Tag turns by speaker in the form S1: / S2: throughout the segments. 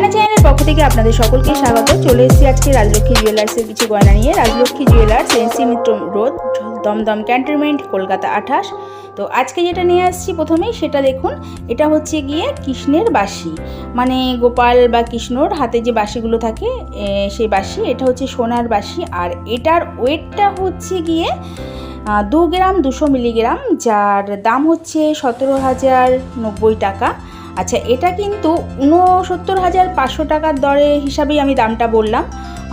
S1: আপনাদের সকলকে স্বাগত। চলে এসেছি আজকে রাজলক্ষ্মী জুয়েলার্সের কিছু গয়না নিয়ে। Rajlakshmi jewellers NC Mitra road Dum Dum cantonment Kolkata আঠাশ। তো আজকে যেটা নিয়ে আসছি প্রথমেই সেটা দেখুন, এটা হচ্ছে গিয়ে কৃষ্ণের বাঁশি। মানে গোপাল বা কৃষ্ণর হাতে যে বাঁশিগুলো থাকে সেই বাঁশি, এটা হচ্ছে সোনার বাঁশি। আর এটার ওয়েটটা হচ্ছে গিয়ে দু গ্রাম দুশো মিলিগ্রাম, যার দাম হচ্ছে সতেরো হাজার নব্বই টাকা। আচ্ছা এটা কিন্তু ঊনসত্তর হাজার পাঁচশো টাকার দরে হিসাবেই আমি দামটা বললাম।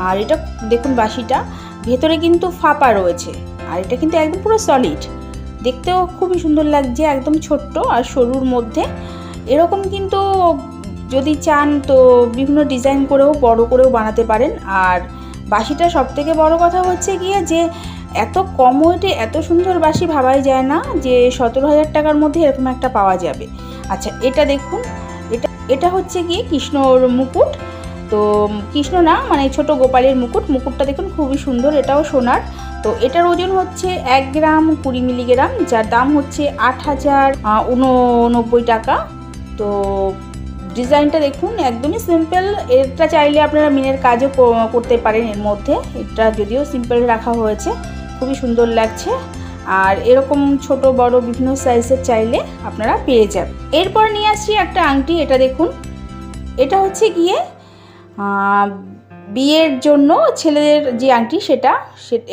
S1: আর এটা দেখুন বাসিটা ভেতরে কিন্তু ফাঁপা রয়েছে। আর এটা কিন্তু একদম পুরো সলিড দেখতেও খুবই সুন্দর লাগছে, একদম ছোট্ট আর সরুর মধ্যে। এরকম কিন্তু যদি চান তো বিভিন্ন ডিজাইন করেও, বড় করেও বানাতে পারেন। আর বাসিটা সব থেকে বড় কথা হচ্ছে গিয়ে যে, এত কম ওয়েটে এত সুন্দর বাসি ভাবাই যায় না যে, সতেরো হাজার টাকার মধ্যে এরকম একটা পাওয়া যাবে। আচ্ছা এটা দেখুন। এটা এটা হচ্ছে গিয়ে কৃষ্ণর মুকুট। তো কৃষ্ণ না মানে ছোট গোপালের মুকুট। মুকুটটা দেখুন খুবই সুন্দর, এটাও সোনার। তো এটার ওজন হচ্ছে এক গ্রাম কুড়ি মিলিগ্রাম, যার দাম হচ্ছে আট হাজার উননব্বই টাকা। তো ডিজাইনটা দেখুন, একদমই সিম্পল। এটা চাইলে আপনারা মিনের কাজও করতে পারেন এর মধ্যে। এটা যদিও সিম্পল রাখা হয়েছে, খুবই সুন্দর লাগছে। আর এরকম ছোট, বড় বিভিন্ন সাইজের চাইলে আপনারা পেয়ে যাবেন। এরপর নিয়ে আসছি একটা আংটি, এটা দেখুন। এটা হচ্ছে গিয়ে বিয়ের জন্য ছেলেদের যে আংটি সেটা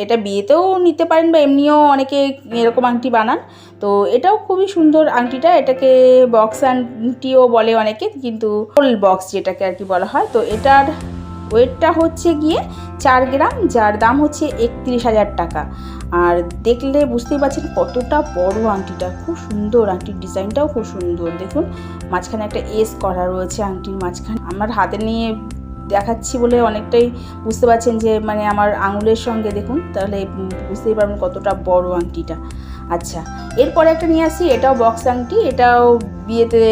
S1: এটা বিয়েতেও নিতে পারেন বা এমনিও অনেকে এরকম আংটি বানান। তো এটাও খুবই সুন্দর আংটিটা, এটাকে বক্স আংটিও বলে অনেকে, কিন্তু বক্স যেটাকে আর কি বলা হয়। তো এটার ওয়েটটা হচ্ছে গিয়ে চার গ্রাম, যার দাম হচ্ছে একত্রিশ হাজার টাকা। আর দেখলে বুঝতেই পারছেন কতটা বড় আংটিটা, খুব সুন্দর আংটির ডিজাইনটাও খুব সুন্দর। দেখুন, মাঝখানে একটা এস করা রয়েছে আংটির মাঝখানে। আমার হাতে নিয়ে দেখাচ্ছি বলে অনেকটাই বুঝতে পারছেন যে মানে আমার আঙুলের সঙ্গে দেখুন, তাহলে বুঝতেই পারবেন কতটা বড় আংটিটা। আচ্ছা এরপরে একটা নিয়ে আসি, এটাও বক্স আংটি, এটাও বিয়েতে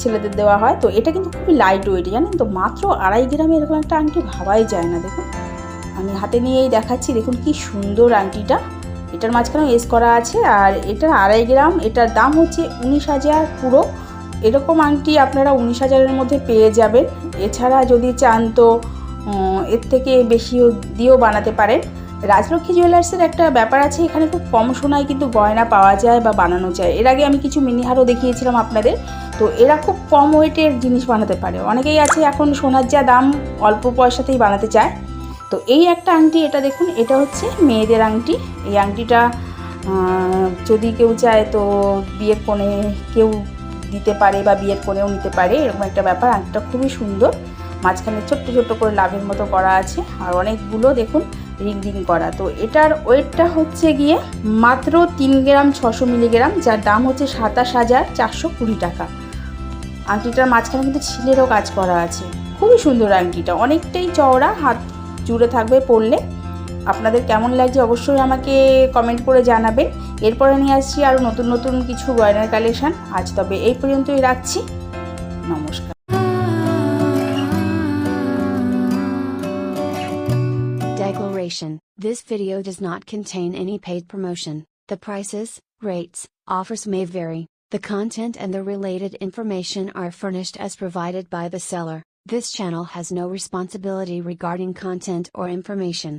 S1: ছেলেদের দেওয়া হয়। তো এটা কিন্তু খুবই লাইট ওয়েট জানেন তো? মাত্র আড়াই গ্রামে এরকম একটা আংটি ভাবাই যায় না, দেখুন। আমি হাতে নিয়েই দেখাচ্ছি, দেখুন কি সুন্দর আংটিটা। এটার মাঝখানেও এস করা আছে, আর এটার আড়াই গ্রাম, এটার দাম হচ্ছে উনিশ হাজার পুরো। এরকম আংটি আপনারা উনিশ হাজারের মধ্যে পেয়ে যাবেন। এছাড়া যদি চান তো এর থেকে বেশিও দিয়েও বানাতে পারেন। রাজলক্ষ্মী জুয়েলার্সের একটা ব্যাপার আছে, এখানে খুব কম সোনায় কিন্তু গয়না পাওয়া যায় বা বানানো যায়। এর আগে আমি কিছু মিনিহারও দেখিয়েছিলাম আপনাদের। তো এরা খুব কম ওয়েটের জিনিস বানাতে পারে। অনেকেই আছে এখন সোনার যা দাম, অল্প পয়সাতেই বানাতে চায়। তো এই একটা আংটি, এটা দেখুন, এটা হচ্ছে মেয়েদের আংটি। এই আংটিটা যদি কেউ চায় তো বিয়ের কোণে কেউ দিতে পারে বা বিয়ের কোণেও নিতে পারে। এরকম একটা ব্যাপার। আংটিটা খুবই সুন্দর। মাঝখানে ছোট্ট ছোট্ট করে লাভের মতো করা আছে। আর অনেকগুলো দেখুন রিং রিং করা। তো এটার ওয়েটটা হচ্ছে গিয়ে মাত্র তিন গ্রাম ছশো মিলিগ্রাম, যার দাম হচ্ছে সাতাশ হাজার চারশো কুড়ি টাকা। আংটিটার মাঝখানে কিন্তু ছিলেরও কাজ করা আছে। খুবই সুন্দর আংটিটা। অনেকটাই চওড়া, হাত জুড়ে থাকবে পরলে। আপনাদের কেমন লাগছে অবশ্যই আমাকে কমেন্ট করে জানাবেন। এরপরে নিয়ে আসছি আরও নতুন নতুন কিছু গয়নার কালেকশান। আজ তবে এই পর্যন্তই রাখছি। নমস্কার।
S2: Declaration This video does not contain any paid promotion. The prices, rates, offers may vary. The content and the related information are furnished as provided by the seller. This channel has no responsibility regarding content or information.